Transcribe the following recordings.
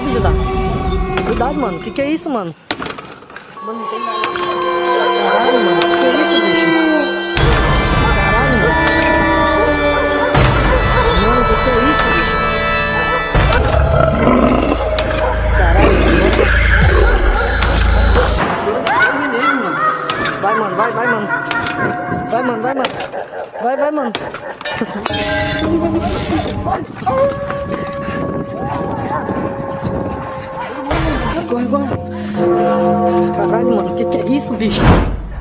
ajuda. Cuidado, mano. Que, que é isso, mano? Mano, não tem nada. Caralho, mano. Que, que é isso, bicho?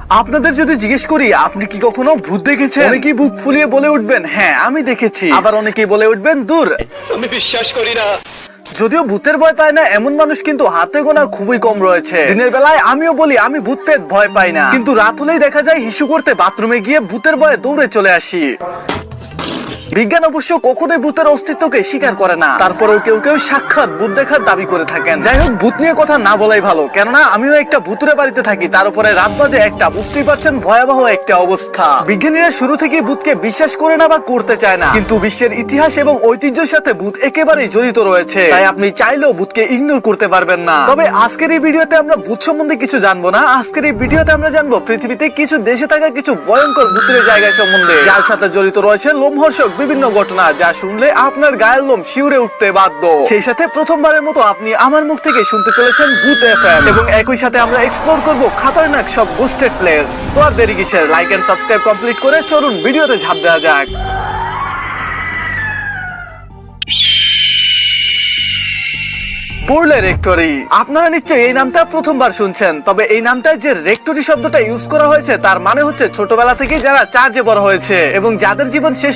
আপনাদের যদি জিজ্ঞেস করি আপনি কি কখনো ভূত দেখেছেন? অনেকেই বুক ফুলিয়ে বলে উঠবেন হ্যাঁ আমি দেখেছি। আবার অনেকেই বলে উঠবেন দূর। আমি বিশ্বাস করি না। যদিও ভূতের ভয় পায় না এমন মানুষ কিন্তু হাতে গোনা খুবই কম রয়েছে। দিনের বেলায় আমিও বলি আমি ভূত পেট ভয় পাই না। কিন্তু রাত হলেই দেখা যায় হিসু করতে বাথরুমে গিয়ে ভূতের ভয়ে দৌড়ে চলে আসি। বিজ্ঞান অবশ্য কখনোই ভূতের অস্তিত্বকে স্বীকার করে না। তারপরেও কেউ কেউ সাক্ষাৎ ভূত দেখার দাবি করে থাকেন। যাই হোক, ভূত নিয়ে কথা না বলাই ভালো। কেননা, আমিও একটা ভূতুরে বাড়িতে থাকি। তার উপরে রাত বাজে একটা। বুঝতেই পারছেন, ভয়াবহ একটা অবস্থা। বিজ্ঞানীরা শুরু থেকেই ভূতকে বিশ্বাস করে না বা করতে চায় না। কিন্তু বিশ্বের ইতিহাস এবং ঐতিহ্যের সাথে ভূত একেবারেই জড়িত রয়েছে। তাই আপনি চাইলেও ভূতকে ইগনোর করতে পারবেন না। তবে আজকের এই ভিডিওতে আমরা ভূত সম্বন্ধে কিছু জানব না। আজকের এই ভিডিওতে আমরা জানব পৃথিবীতে কিছু দেশে থাকা কিছু ভয়ঙ্কর ভূতের জায়গা সম্বন্ধে। যার সাথে জড়িত রয়েছে লোমহর্ষক বিভিন্ন ঘটনা যা শুনলে আপনার গায়ের লোম শিউরে উঠতে বাধ্য। সেই সাথে প্রথমবারের মতো আপনি আমার মুখ থেকে শুনতে চলেছেন ভূত এফএম। এবং একই সাথে আমরা এক্সপ্লোর করব খাতারনাক সব বুস্টেড প্লেস তো আর দেরি কিসের? লাইক এন্ড সাবস্ক্রাইব কমপ্লিট করে চলুন ভিডিওতে ঝাঁপ দেওয়া যাক। রেক্টরি আপনারা নিশ্চয়ই এই নামটা প্রথমবার শুনছেন, তবে এই যে রেক্টরি শব্দটা ইউজ করা হয়েছে, তার মানে হচ্ছে ছোটবেলা থেকে যারা চার্জে বড় হয়েছে এবং যাদের জীবন শেষ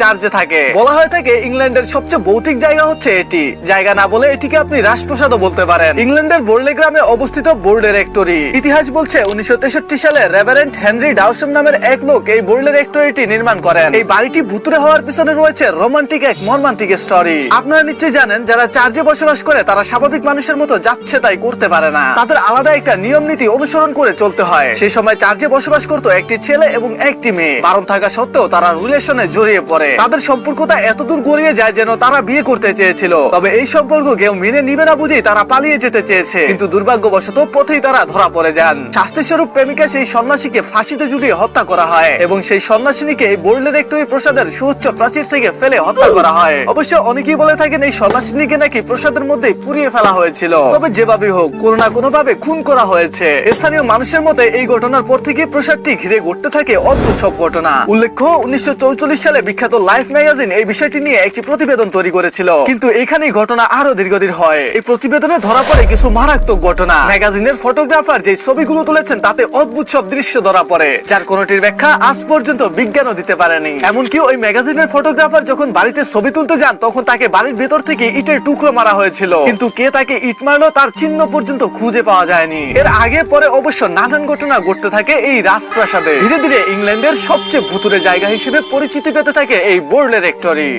চার্জে থাকে। বলা থাকে, ইংল্যান্ডের সবচেয়ে ভৌতিক জায়গা হচ্ছে এটি। জায়গা না বলে এটিকে আপনি রাজপ্রসাদও বলতে পারেন। ইংল্যান্ডের বোর্লে গ্রামে অবস্থিত বোর্লে রেক্টরি ইতিহাস বলছে, উনিশশো তেষট্টি সালে রেভারেন্ট হেনরি ডাউসন নামের এক লোক এই বোর্লে রেক্টরিটি নির্মাণ করেন। এই বাড়িটি ভুতুরে হওয়ার পিছনে রয়েছে রোমান্টিক এক মর্মান্তিক স্টোরি আপনারা নিশ্চয়ই জানেন, যারা চার্জে বসবাস করে, তারা স্বাভাবিক মানুষের মতো যাচ্ছে তাই করতে পারে না। তাদের আলাদা একটা নিয়ম নীতি অনুসরণ করে চলতে হয়। সেই সময় চার্জে বসবাস করতো একটি ছেলে এবং একটি মেয়ে। বারণ থাকা সত্ত্বেও তারা রিলেশনে জড়িয়ে পড়ে। তাদের সম্পর্কটা এতদূর গড়িয়ে যায় যেন তারা বিয়ে করতে চেয়েছিল। তবে এই সম্পর্ক কেউ মেনে নিবে না বুঝেই তারা পালিয়ে যেতে চেয়েছে। কিন্তু দুর্ভাগ্যবশত পথেই তারা ধরা পড়ে যান। শাস্তি স্বরূপ প্রেমিকা সেই সন্ন্যাসীকে ফাঁসিতে ঝুলিয়ে হত্যা করা হয় এবং সেই সন্ন্যাসিনীকে এই বোর্ডের একটি প্রসাদের সুউচ্চ প্রাচীর থেকে ফেলে হত্যা করা হয়। অবশ্য অনেকেই বলে থাকেন এই সন্ন্যাসিনীকে নাকি প্রসাদের মধ্যে পুড়িয়ে ফেলা হয়েছিল। তবে যেভাবে হোক, কোনো না কোনো ভাবে খুন করা হয়েছে। স্থানীয় মানুষের মতে, এই ঘটনার পর থেকে প্রসাদটি ঘিরে ঘটতে থাকে অদ্ভুত সব ঘটনা। উল্লেখ্য, উনিশশো সালে বিখ্যাত লাইফ ম্যাগাজিন এই বিষয়টি নিয়ে একটি প্রতিবেদন তৈরি করেছিল। কিন্তু এখানেই ঘটনা আরও দীর্ঘদিন হয়। এই প্রতিবেদনে ধরা পড়ে কিছু মারাত্মক ঘটনা। ম্যাগাজিনের ফটোগ্রাফার যে ছবিগুলো তুলেছেন, তাতে অদ্ভুত সব দৃশ্য ধরা পড়ে, যার কোনটির ব্যাখ্যা আজ পর্যন্ত বিজ্ঞানও দিতে পারেনি। এমনকি ওই ম্যাগাজিনের ফটোগ্রাফার যখন বাড়িতে ছবি তুলতে যান, তখন তাকে বাড়ির ভেতর থেকে ইটের টুকরো মারা হয়েছিল। কিন্তু কে তাকে ইট মারলো তার চিহ্ন পর্যন্ত খুঁজে পাওয়া যায়নি। এর আগে পরে অবশ্য নানান ঘটনা ঘটতে থাকে এই রাজপ্রাসাদে। ধীরে ধীরে ইংল্যান্ডের সবচেয়ে ভুতুরে জায়গা হিসেবে পরিচিতি পেতে থাকে এই বোর্ডের একটরি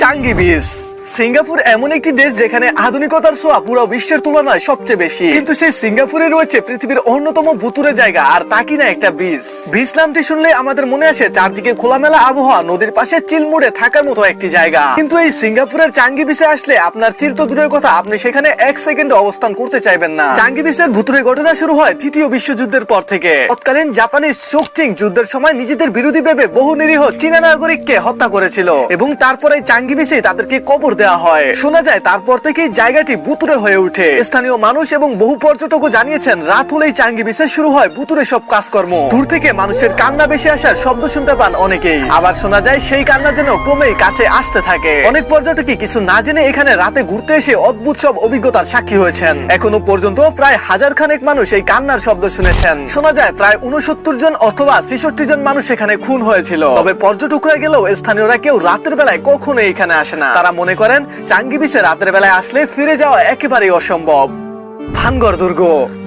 চাঙ্গি বিচ। সিঙ্গাপুর এমন একটি দেশ যেখানে আধুনিকতার ছোঁয়া পুরো বিশ্বের তুলনায় সবচেয়ে বেশি। কিন্তু সেই সিঙ্গাপুরে রয়েছে পৃথিবীর অন্যতম ভুতুরে জায়গা, আর তা কিনা একটা বিচ বিচ নামটি শুনলে আমাদের মনে আসে, চারদিকে খোলামেলা আবহাওয়া, নদীর পাশে চিলমুড়ে থাকার মতো একটি জায়গা। কিন্তু এই সিঙ্গাপুরের চাঙ্গি বিচে আসলে আপনার তো দূরের কথা, আপনি সেখানে এক সেকেন্ড অবস্থান করতে চাইবেন না। চাঙ্গি বিচের ভুতুরে ঘটনা শুরু হয় তৃতীয় বিশ্বযুদ্ধের পর থেকে। তৎকালীন জাপানিজ শোকচিং যুদ্ধের সময় নিজেদের বিরোধী ভেবে বহু নিরীহ চীনা নাগরিককে হত্যা করেছিল, এবং তারপরে চাঙ্গি বিচে তাদেরকে কবর দেওয়া হয়। শোনা যায়, তারপর থেকে জায়গাটি বুতুরে হয়ে ওঠে। স্থানীয় মানুষ এবং বহু পর্যটকও জানিয়েছেন, রাত হলেই চাঙ্গি বিচে শুরু হয় বুতুরে সব কাজকর্ম। দূর থেকে মানুষের কান্না বেশি আসার শব্দ শুনতে পান অনেকেই। আবার শোনা যায়, সেই কান্না যেন ক্রমেই কাছে আসতে থাকে। অনেক পর্যটকই কিছু না জেনে এখানে রাতে ঘুরতে এসে অদ্ভুত সব অভিজ্ঞতার সাক্ষী হয়েছেন। এখনও পর্যন্ত প্রায় হাজার খানেক মানুষ এই কান্নার শব্দ শুনেছেন। শোনা যায়, প্রায় উনসত্তর জন অথবা ছেষট্টি জন মানুষ এখানে খুন হয়েছিল। তবে পর্যটকরা গেলেও স্থানীয়রা কেউ রাতের বেলায় কখনো এখানে আসে না। তারা মনে করেন চাঙ্গি বিচে রাতের বেলায় আসলে ফিরে যাওয়া একেবারেই অসম্ভব। ভানগড় দুর্গ,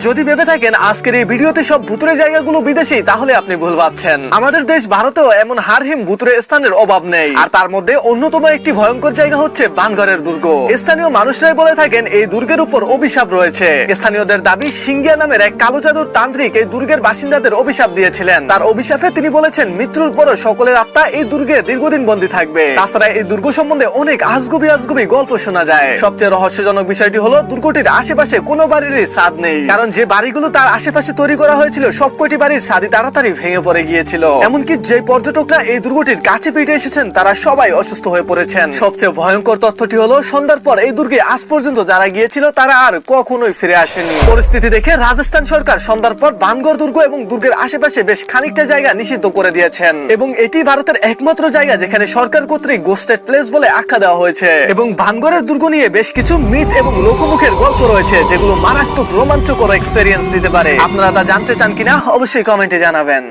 যদি ভেবে থাকেন আজকের এই ভিডিওতে সব ভুতুরে জায়গাগুলো বিদেশি, তাহলে আপনি ভুল ভাবছেন। আমাদের দেশ ভারতেও এমন হারহিম ভুতুরে স্থানের অভাব নেই। আর তার মধ্যে অন্যতম একটি ভয়ঙ্কর জায়গা হচ্ছে বানগড়ের দুর্গ। স্থানীয় মানুষরাই বলে থাকেন এই দুর্গের উপর অভিশাপ রয়েছে। স্থানীয়দের দাবি, সিঙ্গিয়া নামের এক কালো জাদুর তান্ত্রিক এই দুর্গের বাসিন্দাদের অভিশাপ দিয়েছিলেন। তার অভিশাপে তিনি বলেছেন, মৃত্যুর পরও সকলের আত্মা এই দুর্গে দীর্ঘদিন বন্দী থাকবে। তাছাড়া এই দুর্গ সম্বন্ধে অনেক আজগুবি আজগুবি গল্প শোনা যায়। সবচেয়ে রহস্যজনক বিষয়টি হলো, দুর্গটির আশেপাশে কোনো বাড়ির ছাদ নেই। কারণ যে বাড়িগুলো তার আশেপাশে তৈরি করা হয়েছিল সবকটি বাড়ির ছাদই তাড়াতাড়ি ভেঙে পড়ে গিয়েছিল। এমনকি যে পর্যটকরা এই দুর্গটির কাছে পিঠে এসেছেন, তারা সবাই অসুস্থ হয়ে পড়েছেন। সবচেয়ে ভয়ঙ্কর তথ্যটি হলো, সন্ধ্যার পর এই দুর্গে আজ পর্যন্ত যারা গিয়েছিল, তারা আর কখনোই ফিরে আসেনি পরিস্থিতি দেখে রাজস্থান সরকার সন্ধ্যার পর বানগড় দুর্গ এবং দুর্গের আশেপাশে বেশ খানিকটা জায়গা নিষিদ্ধ করে দিয়েছেন। এবং এটি ভারতের একমাত্র জায়গা যেখানে সরকার কর্তৃক গোস্টেড প্লেস বলে আখ্যা দেওয়া হয়েছে। এবং ভানগড়ের দুর্গ নিয়ে বেশ কিছু মিথ এবং লোকমুখের গল্প রয়েছে, যেগুলো মারাত্মক রোমাঞ্চকর এক্সপেরিয়েন্স দিতে পারে। আপনারা তা জানতে চান কিনা অবশ্যই কমেন্টে জানাবেন।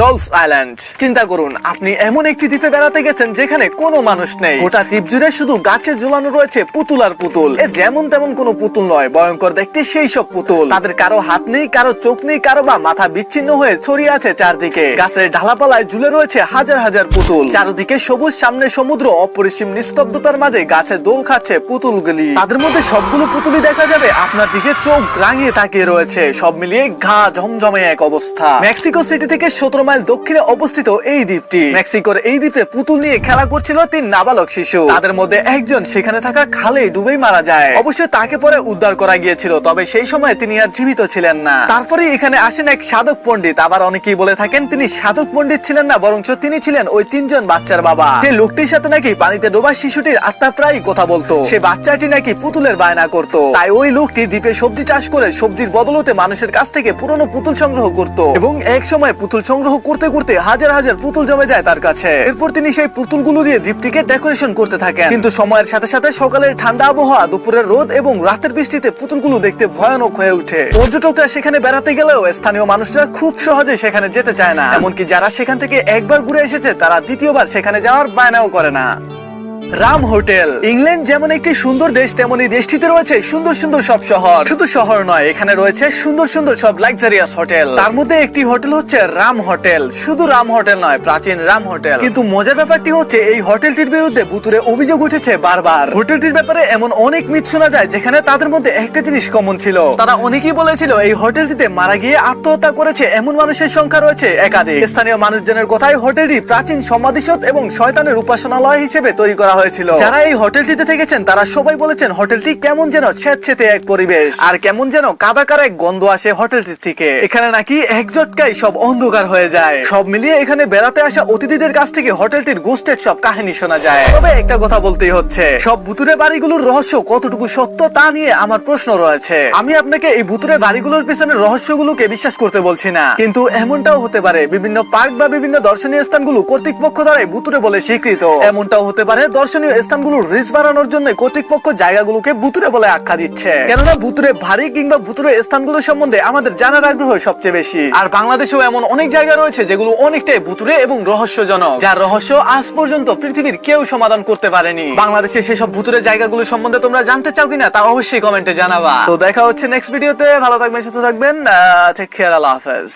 ডলস আইল্যান্ড চিন্তা করুন, আপনি এমন একটি দ্বীপে বেড়াতে গেছেন যেখানে কোনো মানুষ নেই। গোটা দ্বীপ জুড়ে শুধু গাছে ঝুলানো রয়েছে পুতুল আর পুতুল। এ যেমন তেমন কোনো পুতুল নয়, ভয়ঙ্কর দেখতে সেই সব পুতুল। তাদের কারও হাত নেই, কারও চোখ নেই, কারও বা মাথা বিচ্ছিন্ন হয়ে ছড়িয়ে আছে চারদিকে। গাছের ঢালাপালায় ঝুলে রয়েছে হাজার হাজার পুতুল। চারদিকে সবুজ, সামনে সমুদ্র, অপরিসীম নিস্তব্ধতার মাঝে গাছে দোল খাচ্ছে পুতুলগুলি। তাদের মধ্যে সবগুলো পুতুলই দেখা যাবে, আপনার দিকে চোখ রাঙিয়ে তাকিয়ে রয়েছে। সব মিলিয়ে ঘা ঝমঝমে এক অবস্থা। মেক্সিকো সিটি থেকে সতেরো মাইল দক্ষিণে অবস্থিত এই দ্বীপটি। মেক্সিকোর এই দ্বীপে পুতুল নিয়ে খেলা করছিল তিন নাবালক শিশু। তাদের মধ্যে একজন সেখানে থাকা খালে ডুবেই মারা যায়। অবশ্য তাকে পরে উদ্ধার করা গিয়েছিল, তবে সেই সময় তিনি আর জীবিত ছিলেন না। তারপরে এখানে আসেন এক সাধক পণ্ডিত। আবার অনেকেই বলে থাকেন, তিনি সাধক পণ্ডিত ছিলেন না, বরঞ্চ তিনি ছিলেন ওই তিনজন বাচ্চার বাবা। সেই লোকটির সাথে নাকি পানিতে ডোবা শিশুটির আত্মা প্রায় কথা বলতো। সে বাচ্চাটি নাকি পুতুলের বায়না করত। তাই ওই লোকটি দ্বীপে সবজি চাষ করে সবজির বদলতে মানুষের কাছ থেকে পুরনো পুতুল সংগ্রহ করত। এবং এক সময় পুতুল সংগ্রহ করতে করতে হাজার হাজার পুতুল জমে যায় তার কাছে। এরপর তিনি সেই পুতুলগুলো দিয়ে দ্বীপটিকে ডেকোরেশন করতে থাকেন। কিন্তু সময়ের সাথে সাথে সকালের ঠান্ডা আবহাওয়া, দুপুরের রোদ এবং রাতের বৃষ্টিতে পুতুলগুলো দেখতে ভয়ানক হয়ে উঠে পর্যটকরা সেখানে বেড়াতে গেলেও স্থানীয় মানুষরা খুব সহজে সেখানে যেতে চায় না। এমনকি যারা সেখান থেকে একবার ঘুরে এসেছে, তারা দ্বিতীয়বার সেখানে যাওয়ার বায়নাও করে না। রাম হোটেল। ইংল্যান্ড যেমন একটি সুন্দর দেশ, তেমনি দেশটিতে রয়েছে সুন্দর সুন্দর সব শহর। শুধু শহর নয়, এখানে রয়েছে সুন্দর সুন্দর সব লাক্সারিয়াস হোটেল তার মধ্যে একটি হোটেল হচ্ছে রাম হোটেল। শুধু রাম হোটেল নয়, প্রাচীন রাম হোটেল। কিন্তু মজার ব্যাপারটি হচ্ছে, এই হোটেলটির বিরুদ্ধে বুতুরে অভিযোগ উঠেছে বারবার। হোটেলটির ব্যাপারে এমন অনেক মিথ শোনা যায়, যেখানে তাদের মধ্যে একটা জিনিস কমন ছিল। তারা অনেকেই বলেছিল, এই হোটেলটিতে মারা গিয়ে আত্মহত্যা করেছে এমন মানুষের সংখ্যা রয়েছে একাধিক। স্থানীয় মানুষজনের কথায় হোটেলটি প্রাচীন সমাধিসৎ এবং শয়তানের উপাসনালয় হিসেবে তৈরি করা হয়েছিল। যারা এই হোটেলটিতে থেকেছেন তারা সবাই বলেছেন হোটেলটি কেমন যেন স্বেচ্ছেতে এক পরিবেশ। আর কেমন যেন কাদাকার এক গন্ধ আসে হোটেলটির থেকে। এখানে নাকি এক ঝটকায় সব অন্ধকার হয়ে যায়। সব মিলিয়ে এখানে বেড়াতে আসা অতিথিদের কাছ থেকে হোটেলটির গোস্টের সব কাহিনী শোনা যায়। তবে একটা কথা বলতেই হচ্ছে সব ভুতুরে বাড়িগুলোর রহস্য কতটুকু সত্য তা নিয়ে আমার প্রশ্ন রয়েছে। আমি আপনাকে এই ভুতুরে বাড়িগুলোর পিছনে রহস্যগুলোকে বিশ্বাস করতে বলছি না। কিন্তু এমনটাও হতে পারে বিভিন্ন পার্ক বা বিভিন্ন দর্শনীয় স্থানগুলো কর্তৃপক্ষ দ্বারাই ভুতুরে বলে স্বীকৃত। এমনটাও হতে পারে দর্শনীয় স্থানগুলোর রিস্ক বাড়ানোর জন্য কর্তৃপক্ষ জায়গাগুলোকে ভুতুরে বলে আখ্যা দিচ্ছে। কেননা ভুতুরে ভারী কিংবা ভুতুরে স্থানগুলো সম্বন্ধে আমাদের জানার আগ্রহ সবচেয়ে বেশি। আর বাংলাদেশেও এমন অনেক জায়গা রয়েছে যেগুলো অনেকটাই ভুতুরে এবং রহস্যজনক। যার রহস্য আজ পর্যন্ত পৃথিবীর কেউ সমাধান করতে পারেনি। বাংলাদেশের সেসব ভুতুরে জায়গাগুলো সম্বন্ধে তোমরা জানতে চাও কিনা তা অবশ্যই কমেন্টে জানাবা। তো দেখা হচ্ছে নেক্সট ভিডিওতে ভালো থাকবেন, সুস্থ থাকবেন। টেক কেয়ার আল্লাহ হাফেজ।